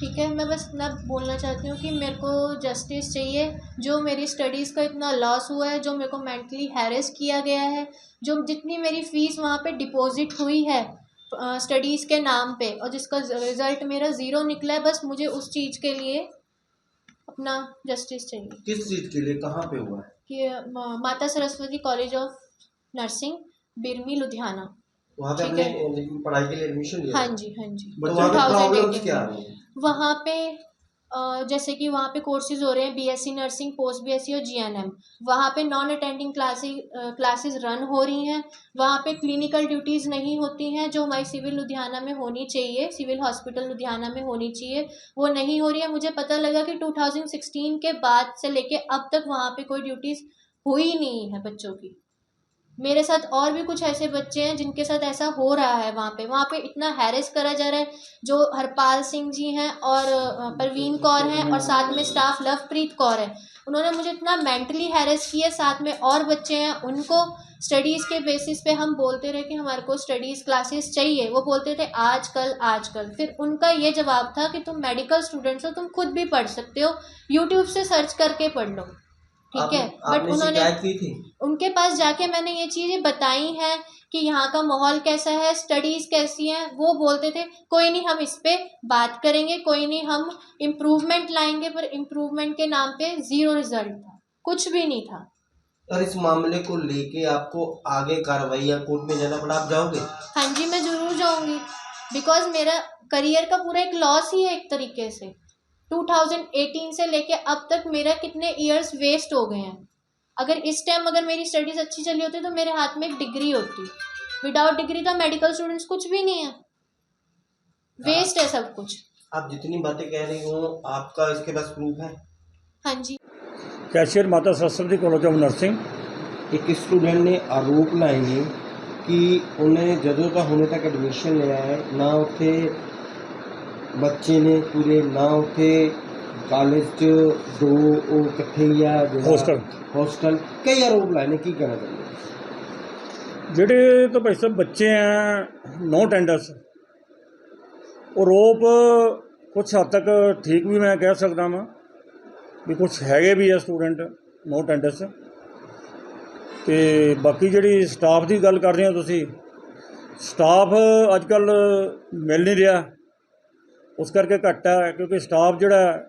ठीक है मैं बस इतना बोलना चाहती हूँ कि मेरे को जस्टिस चाहिए। जो मेरी स्टडीज़ का इतना लॉस हुआ है जो मेरे को मेंटली हैरेस किया गया है जो जितनी मेरी फ़ीस वहाँ पे डिपॉजिट हुई है स्टडीज़ के नाम पे और जिसका रिज़ल्ट मेरा ज़ीरो निकला है बस मुझे उस चीज़ के लिए अपना जस्टिस चाहिए। किस चीज़ के लिए? कहाँ पे हुआ है? कि Mata Saraswati college of nursing Birmi Ludhiana. वहाँ पे आपने पढ़ाई के लिए एडमिशन लिया। हाँ जी हाँ जी। वहाँ पे 2018 प्रॉब्लम्स क्या है? वहाँ पे जैसे कि वहाँ पे कोर्सेज हो रहे हैं बीएससी नर्सिंग पोस्ट बीएससी और जीएनएम वहाँ पे non attending classes classes run हो रही हैं। वहाँ पे क्लिनिकल ड्यूटीज़ नहीं होती हैं जो हमारी सिविल लुधियाना में होनी चाहिए सिविल हॉस्पिटल लुधियाना में होनी चाहिए वो नहीं हो रही है। मुझे पता लगा कि 2016 के बाद से लेके अब तक वहाँ पे कोई ड्यूटीज़ हुई नहीं है बच्चों की। मेरे साथ और भी कुछ ऐसे बच्चे हैं जिनके साथ ऐसा हो रहा है वहाँ पे। वहाँ पे इतना हैरेस करा जा रहा है, जो हरपाल सिंह जी हैं और परवीन कौर हैं और साथ में स्टाफ लवप्रीत कौर है। उन्होंने मुझे इतना मेंटली हैरेस किया, साथ में और बच्चे हैं, उनको स्टडीज़ के बेसिस पे हम बोलते रहे कि हमारे को स्टडीज़ क्लासेस चाहिए। वो बोलते थे आज कल आज कल फिर उनका ये जवाब था कि तुम मेडिकल स्टूडेंट्स हो, तुम खुद भी पढ़ सकते हो। यूट्यूब से सर्च करके पढ़ लो। ठीक है बट उन्होंने शिकायत की थी? उनके पास जाके मैंने ये चीज़ें बताई हैं कि यहाँ का माहौल कैसा है स्टडीज़ कैसी हैं वो बोलते थे कोई नहीं हम इस पर बात करेंगे कोई नहीं हम इम्प्रूवमेंट लाएँगे पर इम्प्रूवमेंट के नाम पे ज़ीरो रिज़ल्ट था कुछ भी नहीं था. और इस मामले को लेके आपको आगे कार्रवाई या कोर्ट में जाना पड़ा आप जाओगे? हाँ जी मैं ज़रूर जाऊँगी बिकॉज़ मेरा करियर का पूरा एक लॉस ही है एक तरीके से। 2018 से लेके अब तक मेरा कितने इयर्स वेस्ट हो गए हैं अगर इस टाइम अगर मेरी स्टडीज़ अच्छी चली होती तो मेरे हाथ में एक डिग्री होती विदाउट डिग्री तो मेडिकल स्टूडेंट्स कुछ भी नहीं है वेस्ट है सब कुछ आप जितनी बातें कह रही हो आपका इसके पास प्रूफ है हाँ जी cashier Mata Saraswati college of nursing ਇੱਕ ਸਟੂਡੈਂਟ ਨੇ ਆਰੋਪ ਲਾਏ ਨੇ ਕਿ ਉਹਨੇ ਜਦੋਂ ਤਾਂ ਹੁਣੇ ਤੱਕ ਐਡਮਿਸ਼ਨ ਲਿਆ ਹੈ ਨਾ ਉੱਥੇ ਬੱਚੇ ਨੇ ਪੂਰੇ ਨਾ ਉੱਥੇ ਕਾਲਜ 'ਚ ਦੋ ਉਹ ਇਕੱਠੇ ਹੀ ਆ Hostel। ਹੋਸਟਲ ਕਈ ਆਰੋਪ ਲਾਏ ਨੇ ਕੀ ਕਹਿਣਾ ਚਾਹੁੰਦੇ ਹੋ? ਜਿਹੜੇ ਤਾਂ ਭਾਈ ਸਾਹਿਬ ਬੱਚੇ ਆ ਨੋ ਟੈਂਡਰਸ ਉਹ ਰੋਪ ਕੁਛ ਹੱਦ ਤੱਕ ਠੀਕ ਵੀ ਮੈਂ ਕਹਿ ਸਕਦਾ ਵਾਂ ਵੀ ਕੁਛ ਹੈਗੇ ਵੀ ਆ ਸਟੂਡੈਂਟ ਨੋ ਟੈਂਡਰਸ ਤੇ ਬਾਕੀ ਜਿਹੜੀ ਸਟਾਫ ਦੀ ਗੱਲ ਕਰ ਰਹੇ ਹੋ ਤੁਸੀਂ ਸਟਾਫ ਅੱਜ ਕੱਲ ਮਿਲ ਨਹੀਂ ਰਿਹਾ ਉਸ ਕਰਕੇ ਘੱਟ ਹੈ ਕਿਉਂਕਿ ਸਟਾਫ ਜਿਹੜਾ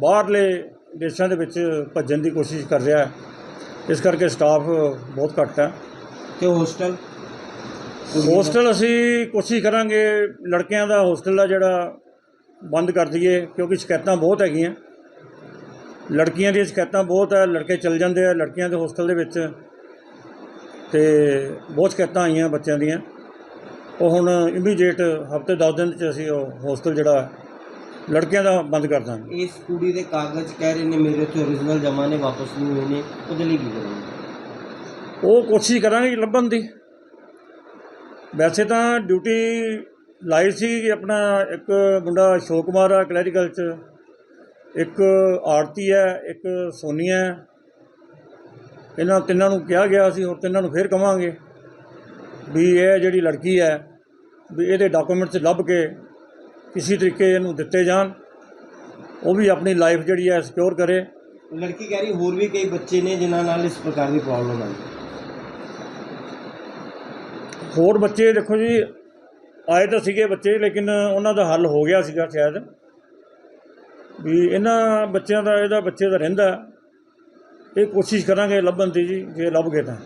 ਬਾਹਰਲੇ ਦੇਸ਼ਾਂ ਦੇ ਵਿੱਚ ਭੱਜਣ ਦੀ ਕੋਸ਼ਿਸ਼ ਕਰ ਰਿਹਾ ਹੈ। ਇਸ ਕਰਕੇ ਸਟਾਫ ਬਹੁਤ ਘੱਟ ਹੈ। ਤੇ ਹੋਸਟਲ ਹੋਸਟਲ ਅਸੀਂ ਕੋਸ਼ਿਸ਼ ਕਰਾਂਗੇ ਲੜਕਿਆਂ ਦਾ ਹੋਸਟਲ ਦਾ ਜਿਹੜਾ ਬੰਦ ਕਰ ਦਈਏ ਕਿਉਂਕਿ ਸ਼ਿਕਾਇਤਾਂ ਬਹੁਤ ਹੈਗੀਆਂ। ਲੜਕੀਆਂ ਦੀਆਂ ਸ਼ਿਕਾਇਤਾਂ ਬਹੁਤ ਹੈ ਲੜਕੇ ਚਲ ਜਾਂਦੇ ਆ ਲੜਕੀਆਂ ਦੇ ਹੋਸਟਲ ਦੇ ਵਿੱਚ। ਤੇ ਬਹੁਤ ਸ਼ਿਕਾਇਤਾਂ ਆਈਆਂ ਬੱਚਿਆਂ ਦੀਆਂ। ਉਹ ਹੁਣ ਇਮੀਡੀਏਟ ਹਫ਼ਤੇ 10 ਦਿਨ ਚ ਅਸੀਂ ਉਹ ਹੋਸਟਲ ਜਿਹੜਾ ਲੜਕਿਆਂ ਦਾ ਬੰਦ ਕਰ ਦਾਂਗੇ। ਇਸ ਕੁੜੀ ਦੇ ਕਾਗਜ਼ ਕਹਿ ਰਹੇ ਨੇ ਮੇਰੇ ਤੋਂ ਓਰੀਜਨਲ ਜਮਾ ਨੇ ਵਾਪਸ ਨਹੀਂ ਹੋਏ ਨੇ ਉਹਦੇ ਲਈ ਕੀ ਕਰੋਗੇ? ਉਹ ਕੋਸ਼ਿਸ਼ ਕਰਾਂਗੇ ਲੱਭਣ ਦੀ। ਵੈਸੇ ਤਾਂ ਡਿਊਟੀ ਲਾਈ ਸੀ ਕਿ ਆਪਣਾ ਇੱਕ ਮੁੰਡਾ ਅਸ਼ੋਕ ਕੁਮਾਰ ਆ ਕਲੈਰੀਕਲ ਚ ਇੱਕ ਆਰਤੀ ਹੈ ਇੱਕ ਸੋਨੀਆ ਹੈ। ਇਹਨਾਂ ਤਿੰਨਾਂ ਨੂੰ ਕਿਹਾ ਗਿਆ ਸੀ ਹੋਰ ਤਿੰਨਾਂ ਨੂੰ ਫੇਰ ਕਵਾਂਗੇ। ਵੀ ਇਹ ਜਿਹੜੀ ਲੜਕੀ ਹੈ ਵੀ ਇਹਦੇ ਡਾਕੂਮੈਂਟਸ ਲੱਭ ਕੇ ਕਿਸੇ ਤਰੀਕੇ ਇਹਨੂੰ ਦਿੱਤੇ ਜਾਣ ਉਹ ਵੀ ਆਪਣੀ ਲਾਈਫ ਜਿਹੜੀ ਹੈ ਸਿਕਿਉਰ ਕਰੇ। ਲੜਕੀ ਕਹਿ ਰਹੀ ਹੋਰ ਵੀ ਕਈ ਬੱਚੇ ਨੇ ਜਿਨ੍ਹਾਂ ਨਾਲ ਇਸ ਪ੍ਰਕਾਰ ਦੀ ਪ੍ਰੋਬਲਮ ਆਈ। ਹੋਰ ਬੱਚੇ ਦੇਖੋ ਜੀ ਆਏ ਤਾਂ ਸੀਗੇ ਬੱਚੇ ਲੇਕਿਨ ਉਹਨਾਂ ਦਾ ਹੱਲ ਹੋ ਗਿਆ ਸੀਗਾ ਸ਼ਾਇਦ। ਵੀ ਇਹਨਾਂ ਬੱਚਿਆਂ ਦਾ ਇਹਦਾ ਬੱਚੇ ਦਾ ਰਹਿੰਦਾ। ਇਹ ਕੋਸ਼ਿਸ਼ ਕਰਾਂਗੇ ਲੱਭਣ ਦੀ ਜੀ ਜੇ ਲੱਭ ਗਏ ਤਾਂ।